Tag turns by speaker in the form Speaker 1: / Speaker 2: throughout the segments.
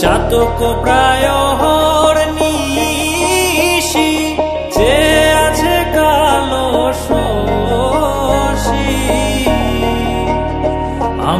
Speaker 1: চাতক প্রায় হরনিশি, যে আছে কালো শশী।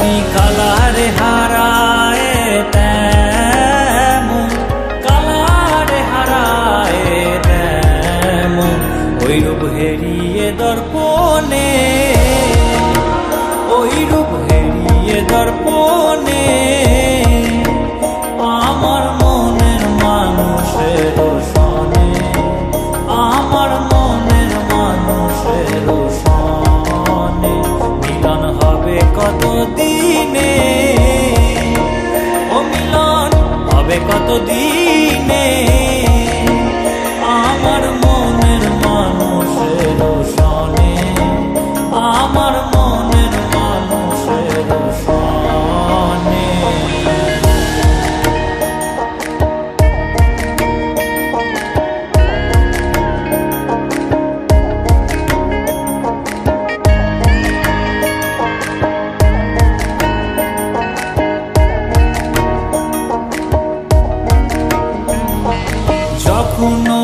Speaker 1: আমি কালারে হারায় তেমন কালারে হারায় তেমন ওই রূপ হেরিয়ে দর্পণে ওই রূপ হেরিয়ে দর্পণে, আমার মনের মানুষের সনে আমার মনের মানুষের সনে দিনে কখনো